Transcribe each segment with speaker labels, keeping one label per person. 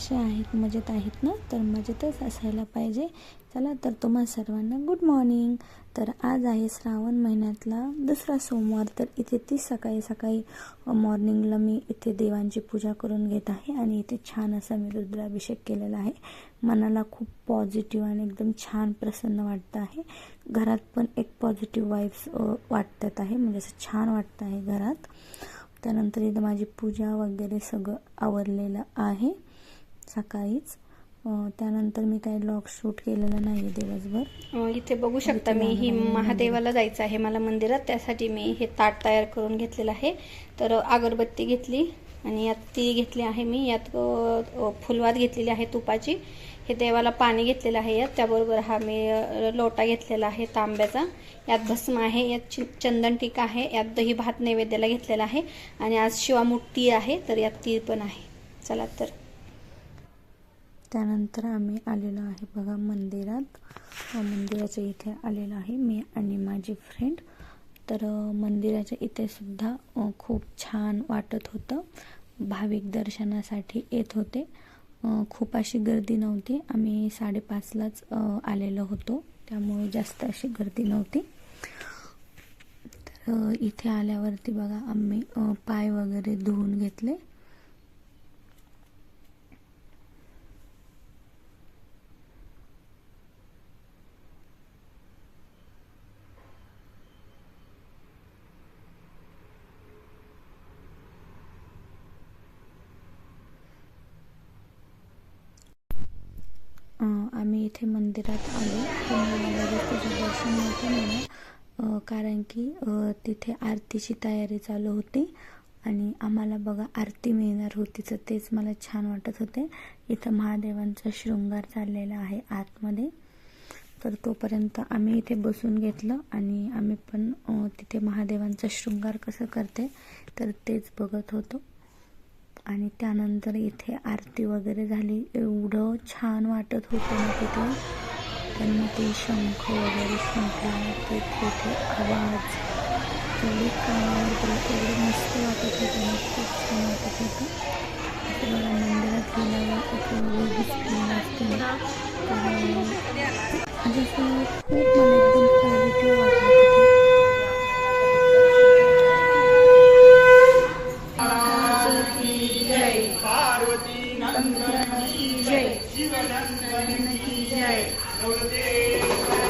Speaker 1: कसे आहेत मजेत आहेत ना? तर मजेतच असायला पाहिजे. चला तर तुम्हा सर्वांना गुड मॉर्निंग तर आज आहे श्रावण महिन्यातला दुसरा सोमवार तर इथे ती सकाळी सकाळी मॉर्निंगला मी इथे देवांची पूजा करून घेत आहे आणि इथे छान असा मी रुद्राभिषेक केलेला आहे. मनाला खूप पॉझिटिव्ह आणि एकदम छान प्रसन्न वाटतं आहे. घरात पण एक पॉझिटिव्ह वाईब्स वाटतात आहे. म्हणजे असं छान वाटतं आहे घरात. त्यानंतर इथं माझी पूजा वगैरे सगळं आवरलेलं आहे. सकाळीच. त्यानंतर मी काही लॉग शूट केलेलं नाही आहे दिवसभर
Speaker 2: इथे बघू शकता मी ही महादेवाला जायचं आहे मला मंदिरात. त्यासाठी मी हे ताट तयार करून घेतलेलं आहे. तर अगरबत्ती घेतली आणि यात ती घेतली आहे मी. यात फुलवात घेतलेली आहे तुपाची. हे देवाला पाणी घेतलेलं आहे यात. त्याबरोबर हा मी लोटा घेतलेला आहे तांब्याचा. यात भस्म आहे यात चि- चंदन टीका आहे यात दही भात नैवेद्याला घेतलेला आहे. आणि आज शिवामुठी आहे तर यात ती पण आहे. चला तर.
Speaker 1: त्यानंतर आम्ही आलेलो आहे बघा मंदिरात. मंदिराच्या इथे आलेलो आहे मी आणि माझी फ्रेंड तर मंदिराच्या इथे सुद्धा खूप छान वाटत होतं. भाविक दर्शनासाठी येत होते. खूप अशी गर्दी नव्हती. आम्ही साडेपाचलाच आलेलो होतो. त्यामुळे जास्त अशी गर्दी नव्हती. तर इथे आल्यावरती बघा आम्ही पाय वगैरे धुवून घेतले. मी इथे मंदिरात आलो. पण दर्शन नव्हतं मला. कारण की तिथे आरतीची तयारी चालू होती आणि आम्हाला बघा आरती मिळणार होती तर तेच मला छान वाटत होते. इथं महादेवांचा शृंगार चाललेला आहे आतमध्ये. तर तोपर्यंत आम्ही इथे बसून घेतलं आणि आम्ही पण तिथे महादेवांचा शृंगार कसं करते तर तेच बघत होतो. आणि त्यानंतर इथे आरती वगैरे झाली. एवढं छान वाटत होतं ना तिथे. त्यांनी ते शंख वगैरे फुंकला ते तिथे आवाज एवढे कानावर एवढं मस्त वाटत होतं ना. खूप
Speaker 3: જય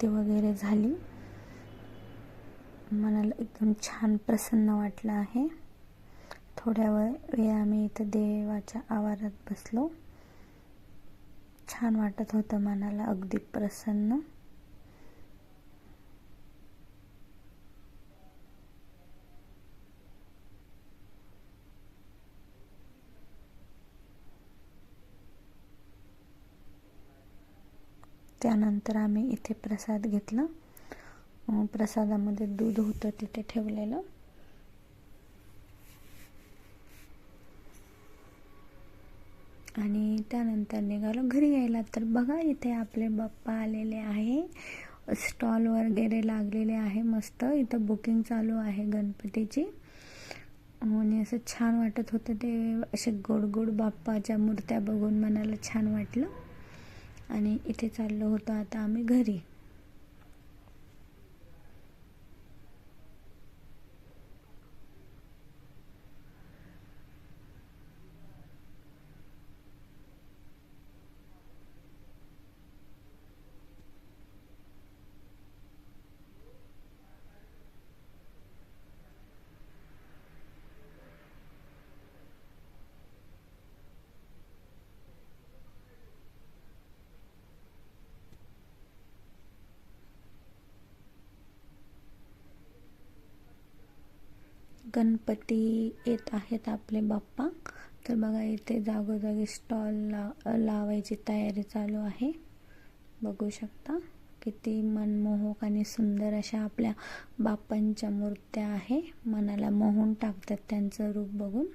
Speaker 1: आरती वगैरे झाली. मनाला एकदम छान प्रसन्न वाटलं आहे. थोड्या वेळ वेळ आम्ही इथं देवाच्या आवारात बसलो. छान वाटत होतं मनाला अगदी प्रसन्न. त्यानंतर आम्ही इथे प्रसाद घेतला. प्रसादामध्ये दूध होतं तिथे ठेवलेलं. आणि त्यानंतर निघालो. घरी यायला तर बघा इथे आपले बाप्पा आलेले आहे. स्टॉल वगैरे लागलेले आहे मस्त. इथं बुकिंग चालू आहे गणपतीची. आणि असं छान वाटत होतं ते असे गोड गोड बाप्पाच्या मूर्त्या बघून मनाला छान वाटलं. आणि इथे चाललो होतो आता आम्ही घरी. गणपती येत आहेत आपले बाप्पा. तर बघा इथे जागोजागी स्टॉल ला लावायची तयारी चालू आहे. बघू शकता किती मनमोहक आणि सुंदर अशा आपल्या बाप्पांच्या मूर्त्या आहे. मनाला मोहून टाकतात त्यांचं रूप बघून.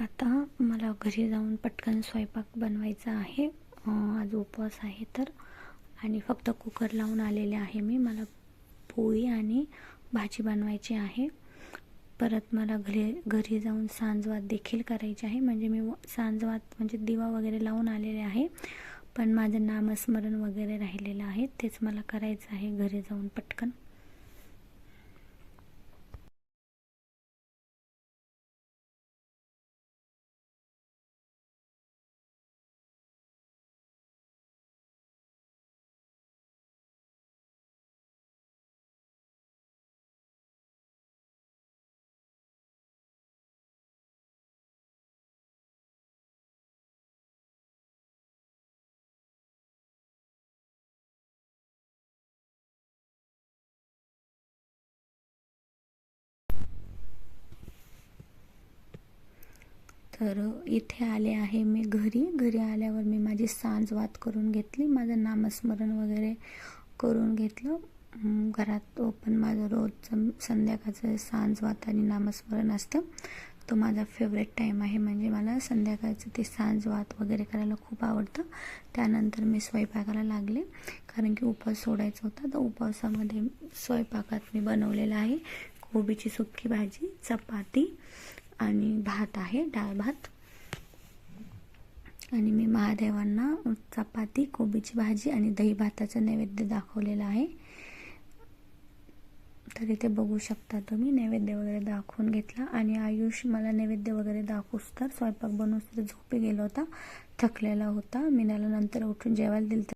Speaker 1: आता मला घरी जाऊन पटकन स्वयंपाक बनवायचा आहे. आज उपवास आहे तर. आणि फक्त कुकर लावून आलेले आहे मी. मला पोळी आणि भाजी बनवायची आहे. परत मला घरी घरी जाऊन सांजवात देखील करायची आहे. म्हणजे मी व- सांजवात म्हणजे दिवा वगैरे लावून आलेले आहे. पण माझं नामस्मरण वगैरे राहिलेलं आहे. तेच मला करायचं आहे घरी जाऊन पटकन. तर इथे आले आहे मी घरी. घरी आल्यावर मी माझी सांजवात करून घेतली. माझं नामस्मरण वगैरे करून घेतलं. घरात पण माझं रोजचं संध्याकाळचं सांजवात आणि नामस्मरण असतं. तो माझा फेवरेट टाईम आहे. म्हणजे मला संध्याकाळचं ते सांजवात वगैरे करायला खूप आवडतं. त्यानंतर मी स्वयंपाकाला लागले. कारण की उपवास सोडायचा होता. तर उपवासामध्ये स्वयंपाकात मी बनवलेला आहे. कोबीची सुक्की भाजी चपाती आणि भात आहे डाळ भात. आणि मी महादेवांना चपाती कोबीची भाजी आणि दही भाताचं नैवेद्य दाखवलेलं आहे. तर इथे बघू शकता तुम्ही नैवेद्य वगैरे दाखवून घेतला. आणि आयुष मला नैवेद्य वगैरे दाखवूस तर स्वयंपाक बनवूस तर झोपी गेला होता थकलेला होता. मी त्याला नंतर उठून जेवायला दिलं